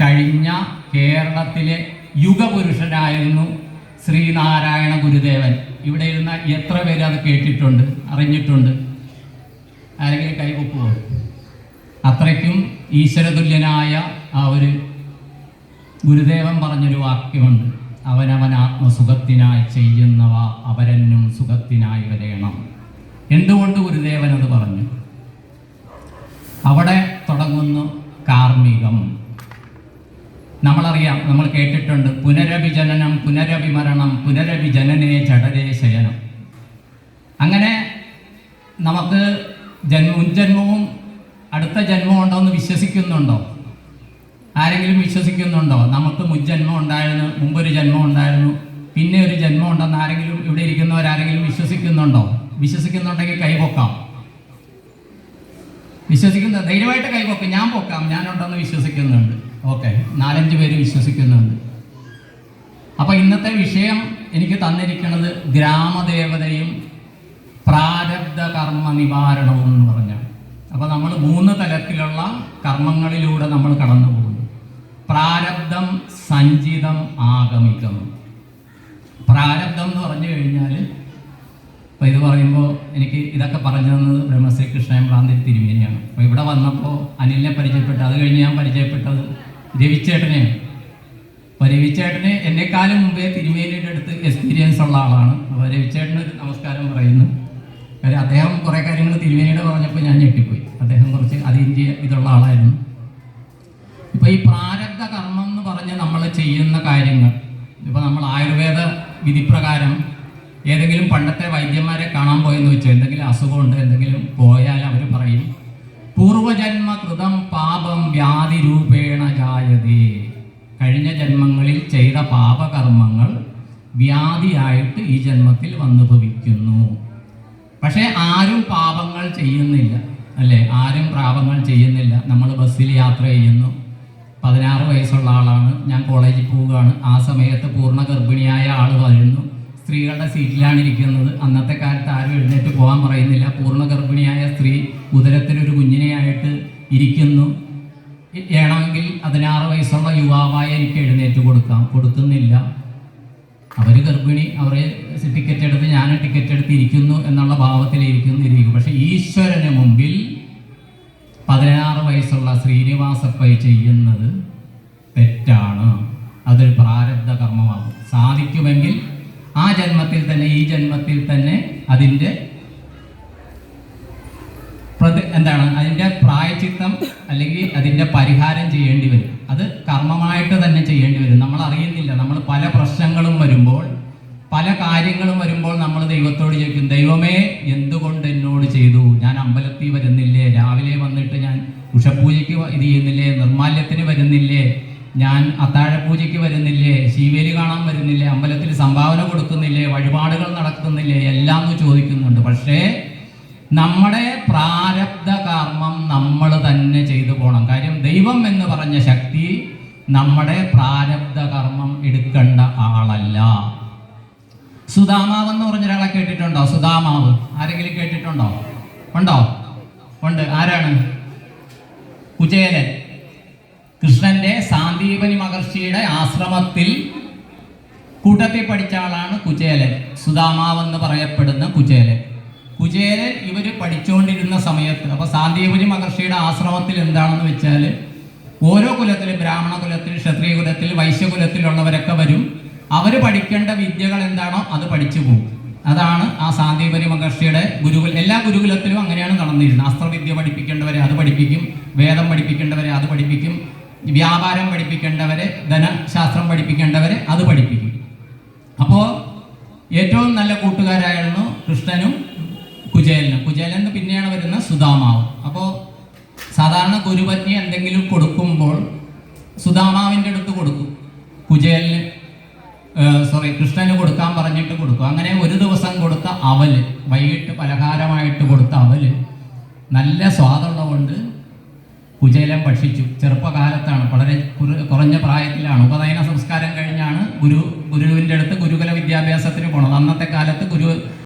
കഴിഞ്ഞ കേരളത്തിലെ യുഗപുരുഷനായിരുന്നു ശ്രീനാരായണ ഗുരുദേവൻ. ഇവിടെ ഇരുന്ന എത്ര പേര് അത് കേട്ടിട്ടുണ്ട് അറിഞ്ഞിട്ടുണ്ട്? ആരെങ്കിലും കൈകൊപ്പുവോ അത്രയ്ക്കും ഈശ്വരതുല്യനായ ആ ഒരു ഗുരുദേവൻ പറഞ്ഞൊരു വാക്യമുണ്ട്. അവനവൻ ആത്മസുഖത്തിനായി ചെയ്യുന്നവ അവരെന്നും സുഖത്തിനായി വരയണം എന്തുകൊണ്ട് ഗുരുദേവൻ അത് പറഞ്ഞു? അവിടെ തുടങ്ങുന്നു കാർമ്മികം. നമ്മളറിയാം നമ്മൾ കേട്ടിട്ടുണ്ട്. പുനരഭിജനനം പുനരഭിമരണം പുനരഭിജനനേ ജഡരേ ശയനം. അങ്ങനെ നമുക്ക് ജന്മ മുൻജന്മവും അടുത്ത ജന്മവും ഉണ്ടോ എന്ന് വിശ്വസിക്കുന്നുണ്ടോ? ആരെങ്കിലും വിശ്വസിക്കുന്നുണ്ടോ? നമുക്ക് മുൻജന്മം ഉണ്ടായിരുന്നു മുമ്പൊരു ജന്മം ഉണ്ടായിരുന്നു പിന്നെ ഒരു ജന്മം ഉണ്ടെന്ന് ആരെങ്കിലും ഇവിടെ ഇരിക്കുന്നവരാരെങ്കിലും വിശ്വസിക്കുന്നുണ്ടോ? വിശ്വസിക്കുന്നുണ്ടെങ്കിൽ കൈപൊക്കാം വിശ്വസിക്കുന്ന ധൈര്യമായിട്ട് കൈപൊക്കാം ഞാൻ പൊക്കാം. ഞാനുണ്ടെന്ന് വിശ്വസിക്കുന്നുണ്ട്. ഓക്കെ. നാലഞ്ച് പേര് വിശ്വസിക്കുന്നുണ്ട്. അപ്പോൾ ഇന്നത്തെ വിഷയം എനിക്ക് തന്നിരിക്കുന്നത് ഗ്രാമദേവതയും പ്രാരബ്ധ കർമ്മ നിവാരണവും എന്ന് പറഞ്ഞാണ്. അപ്പോൾ നമ്മൾ മൂന്ന് തലത്തിലുള്ള കർമ്മങ്ങളിലൂടെ നമ്മൾ കടന്നു പോകുന്നു. പ്രാരബ്ധം സഞ്ചിതം ആഗമികം. പ്രാരബ്ധം എന്ന് പറഞ്ഞു കഴിഞ്ഞാൽ അപ്പോൾ ഇത് പറയുമ്പോൾ എനിക്ക് ഇതൊക്കെ പറഞ്ഞു തന്നത് ബ്രഹ്മശ്രീ കൃഷ്ണൻ പ്രാന്തി തിരുമേനിയാണ്. അപ്പോൾ ഇവിടെ വന്നപ്പോൾ അനിലിനെ പരിചയപ്പെട്ടു. അത് കഴിഞ്ഞ് ഞാൻ പരിചയപ്പെട്ടത് രവിച്ചേട്ടനെയാണ് അപ്പൊ രവിച്ചേട്ടന് എന്നെക്കാലം മുമ്പേ തിരുമേനിയുടെ അടുത്ത് എക്സ്പീരിയൻസ് ഉള്ള ആളാണ്. അപ്പോൾ രവിച്ചേട്ടന് ഒരു നമസ്കാരം പറയുന്നു. കാര്യം അദ്ദേഹം കുറേ കാര്യങ്ങൾ തിരുമേനിയുടെ പറഞ്ഞപ്പോൾ ഞാൻ ഞെട്ടിപ്പോയി. അദ്ദേഹം കുറച്ച് അതിന്റെ ഇതുള്ള ആളായിരുന്നു. ഇപ്പൊ ഈ പ്രാരബ്ധ കർമ്മം എന്ന് പറഞ്ഞ് നമ്മൾ ചെയ്യുന്ന കാര്യങ്ങൾ ഇപ്പൊ നമ്മൾ ആയുർവേദ വിധിപ്രകാരം ഏതെങ്കിലും പണ്ടത്തെ വൈദ്യന്മാരെ കാണാൻ പോയെന്ന് വെച്ചോ എന്തെങ്കിലും അസുഖമുണ്ട് എന്തെങ്കിലും പോയാൽ അവർ പറയും പൂർവജന്മ കൃതം പാപം വ്യാധി ജായതേ കഴിഞ്ഞ ജന്മങ്ങളിൽ ചെയ്ത പാപകർമ്മങ്ങൾ വ്യാധിയായിട്ട് ഈ ജന്മത്തിൽ വന്നു ഭവിക്കുന്നു. പക്ഷേ ആരും പാപങ്ങൾ ചെയ്യുന്നില്ല അല്ലേ? ആരും പാപങ്ങൾ ചെയ്യുന്നില്ല. നമ്മൾ ബസ്സിൽ യാത്ര ചെയ്യുന്നു. പതിനാറ് വയസ്സുള്ള ആളാണ്. ഞാൻ കോളേജിൽ പോവുകയാണ്. ആ സമയത്ത് പൂർണ ഗർഭിണിയായ ആൾ വരുന്നു. സ്ത്രീകളുടെ സീറ്റിലാണ് ഇരിക്കുന്നത്. അന്നത്തെ കാലത്ത് ആരും എഴുന്നേറ്റ് പോകാൻ പറയുന്നില്ല. പൂർണ ഗർഭിണിയായ സ്ത്രീ ഉദരത്തിലൊരു കുഞ്ഞിനെയായിട്ട് ഇരിക്കുന്നു. ഇ- വേണമെങ്കിൽ പതിനാറ് വയസ്സുള്ള യുവാവായ എനിക്ക് എഴുന്നേറ്റ് കൊടുക്കാം. കൊടുക്കുന്നില്ല. അവർ ഗർഭിണി അവരെ ടിക്കറ്റ് എടുത്ത് ഞാൻ ടിക്കറ്റ് എടുത്തിരിക്കുന്നു എന്നുള്ള ഭാവത്തിലിരിക്കുന്നു ഇരിക്കും പക്ഷെ ഈശ്വരന് മുമ്പിൽ പതിനാറ് വയസ്സുള്ള ശ്രീനിവാസപ്പൈ ചെയ്യുന്നത് തെറ്റാണ്. അതൊരു പ്രാരബ്ധ കർമ്മമാകും. സാധിക്കുമെങ്കിൽ ആ ജന്മത്തിൽ തന്നെ ഈ ജന്മത്തിൽ തന്നെ അതിന്റെ എന്താണ്? അതിന്റെ പ്രായച്ചിത്തം അല്ലെങ്കിൽ അതിന്റെ പരിഹാരം ചെയ്യേണ്ടി വരും. അത് കർമ്മമായിട്ട് തന്നെ ചെയ്യേണ്ടി വരും. നമ്മൾ അറിയുന്നില്ല. നമ്മൾ പല പ്രശ്നങ്ങളും വരുമ്പോൾ പല കാര്യങ്ങളും വരുമ്പോൾ നമ്മൾ ദൈവത്തോട് ചോദിക്കും ദൈവമേ എന്തുകൊണ്ട് എന്നോട് ചെയ്തു? ഞാൻ അമ്പലത്തിൽ വരുന്നില്ലേ? രാവിലെ വന്നിട്ട് ഞാൻ ഉഷപൂജയ്ക്ക് ഇത് ചെയ്യുന്നില്ലേ? നിർമാല്യത്തിന് വരുന്നില്ലേ? ഞാൻ അത്താഴപൂജയ്ക്ക് വരുന്നില്ലേ? ശീവേലി കാണാൻ വരുന്നില്ലേ? അമ്പലത്തിൽ സംഭാവന കൊടുക്കുന്നില്ലേ? വഴിപാടുകൾ നടക്കുന്നില്ലേ എല്ലാം ചോദിക്കുന്നുണ്ട്. പക്ഷേ നമ്മുടെ പ്രാരബ്ധ കർമ്മം നമ്മൾ തന്നെ ചെയ്തു പോകണം കാര്യം ദൈവം എന്ന് പറഞ്ഞ ശക്തി നമ്മുടെ പ്രാരബ്ധ കർമ്മം എടുക്കേണ്ട ആളല്ല. സുധാമാവ് എന്ന് പറഞ്ഞ ഒരാളെ കേട്ടിട്ടുണ്ടോ? സുധാമാവ്. ആരെങ്കിലും കേട്ടിട്ടുണ്ടോ? ഉണ്ടോ? ഉണ്ട്. ആരാണ്? കുചേലൻ. കൃഷ്ണന്റെ സാന്ദീപനി മഹർഷിയുടെ ആശ്രമത്തിൽ കൂട്ടത്തിൽ പഠിച്ച ആളാണ് കുചേലൻ. സുധാമാവെന്ന് പറയപ്പെടുന്ന കുചേലൻ. കുചേലൻ ഇവർ പഠിച്ചുകൊണ്ടിരുന്ന സമയത്ത് അപ്പൊ സാന്ദീപുരി മഹർഷിയുടെ ആശ്രമത്തിൽ എന്താണെന്ന് വെച്ചാൽ ഓരോ കുലത്തിൽ ബ്രാഹ്മണ കുലത്തിൽ ക്ഷത്രിയ കുലത്തിൽ വൈശ്യകുലത്തിലുള്ളവരൊക്കെ വരും. അവർ പഠിക്കേണ്ട വിദ്യകൾ എന്താണോ അത് പഠിച്ചു പോകും. അതാണ് ആ സാന്ദീപരി മഹർഷിയുടെ ഗുരുകുല എല്ലാ ഗുരുകുലത്തിലും അങ്ങനെയാണ് നടന്നിരുന്നത്. അസ്ത്രവിദ്യ പഠിപ്പിക്കേണ്ടവരെ അത് പഠിപ്പിക്കും വേദം പഠിപ്പിക്കേണ്ടവരെ അത് പഠിപ്പിക്കും വ്യാപാരം പഠിപ്പിക്കേണ്ടവരെ ധനശാസ്ത്രം പഠിപ്പിക്കേണ്ടവരെ അത് പഠിപ്പിക്കും. അപ്പോൾ ഏറ്റവും നല്ല കൂട്ടുകാരായിരുന്നു കൃഷ്ണനും കുചേലനും. കുചേലന് പിന്നെയാണ് വരുന്ന സുദാമാവ് അപ്പോൾ സാധാരണ ഗുരുപത്നി എന്തെങ്കിലും കൊടുക്കുമ്പോൾ സുധാമാവിന്റെ അടുത്ത് കൊടുക്കും. കുചേലിന് സോറി കൃഷ്ണന് കൊടുക്കാൻ പറഞ്ഞിട്ട് കൊടുക്കും. അങ്ങനെ ഒരു ദിവസം കൊടുത്ത അവൽ വൈകിട്ട് പലഹാരമായിട്ട് കൊടുത്ത അവൽ നല്ല സ്വാദുള്ളതുകൊണ്ട് കുചേലം ഭക്ഷിച്ചു. ചെറുപ്പകാലത്താണ് വളരെ കുറഞ്ഞ പ്രായത്തിലാണ്. ഉപനയന സംസ്കാരം കഴിഞ്ഞാണ് ഗുരു ഗുരുവിന്റെ അടുത്ത് ഗുരുകുല വിദ്യാഭ്യാസത്തിന് പോണത്. അന്നത്തെ കാലത്ത് ഗുരു